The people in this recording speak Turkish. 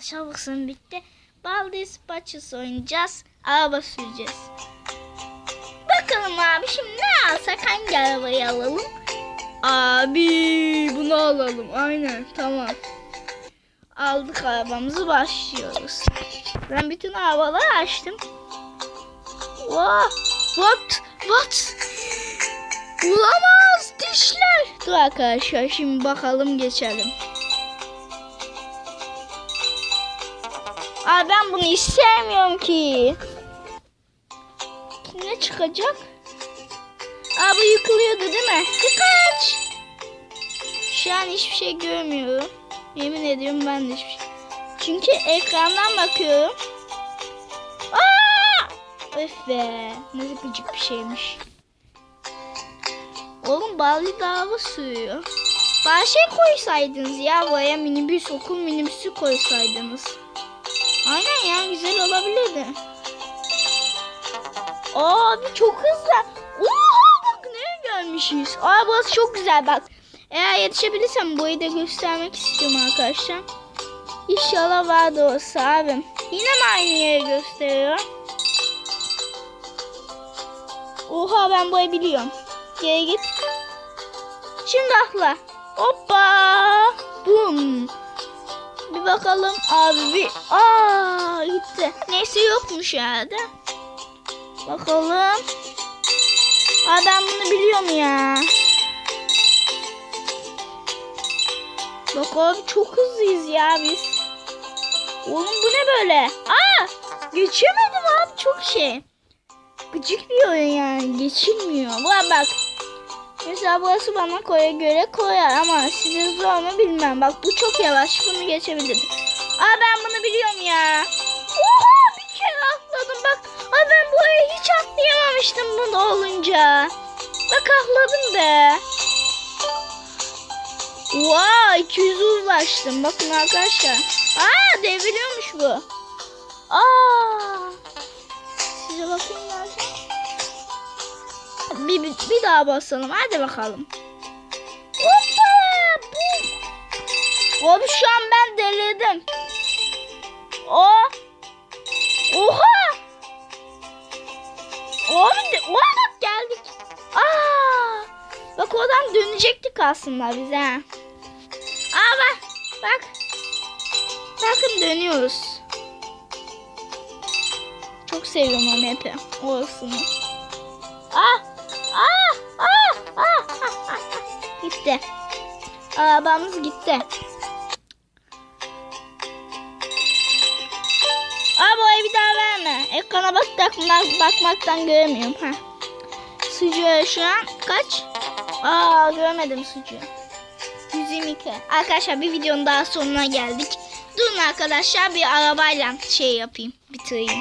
Çabuksun bitti. Baldis Batches oynayacağız. Araba süreceğiz. Bakalım abi şimdi ne alsak hangi arabayı alalım? Abi bunu alalım. Aynen tamam. Aldık arabamızı başlıyoruz. Ben bütün arabaları açtım. What? What? What? Olamaz dişler. Dur arkadaşlar şimdi bakalım geçelim. Aa ben bunu istemiyorum ki. Ne çıkacak? Aa bu yıkılıyordu değil mi? Kaç. Şu an hiçbir şey görmüyorum. Yemin ediyorum ben de hiçbir şey. Çünkü ekrandan bakıyorum. Aa! Öf be. Ne gıcık bir şeymiş. Oğlum Bali dava sürüyor. Bana şey koysaydınız ya buraya minibüs okul minibüsü koysaydınız. Aynen ya güzel olabilirdi. Abi çok hızlı. Oha bak nereye gelmişiz. Aa burası çok güzel bak. Eğer yetişebilirsem burayı da göstermek istiyorum arkadaşlar. İnşallah vardı olsa abim. Yine mi aynı yeri gösteriyor? Oha ben burayı biliyorum. Geri git. Şimdi atla. Hoppa. Bakalım abi. Aa gitti. Neyse yokmuş herhalde. Bakalım. Aa ben bunu biliyorum ya. Bak abi çok hızlıyız ya biz. Oğlum bu ne böyle? Aa geçemedim abi çok şey. Gıcık bir oyun yani geçilmiyor. Bak bak. Mesela burası bana koya göre koyar ama size zor mu bilmem. Bak bu çok yavaş bunu geçebilirim. Aa ben bunu biliyorum ya. Oha bir kere atladım bak. Aa ben buraya hiç atlayamamıştım bunu olunca. Bak atladım be. Vay 200 ulaştım. Bakın arkadaşlar. Aa devriliyormuş bu. Aa. Bir, bir, daha basalım. Hadi bakalım. Hoppa. Bum. Abi şu an ben delirdim. O. Oha. Abi de, oha geldik. Aa. Bak oradan dönecektik aslında biz ha. Aa bak. Bak. Bakın dönüyoruz. Çok seviyorum o map'i. Orasını. Ah! Gitti. Arabamız gitti. Bu evi bir daha verme. Ekrana bak bakmak, bakmaktan göremiyorum. Ha. Sucuğu şu an kaç? Aa görmedim sucuğu. 122. Arkadaşlar bir videonun daha sonuna geldik. Durun arkadaşlar bir arabayla şey yapayım. Bitireyim.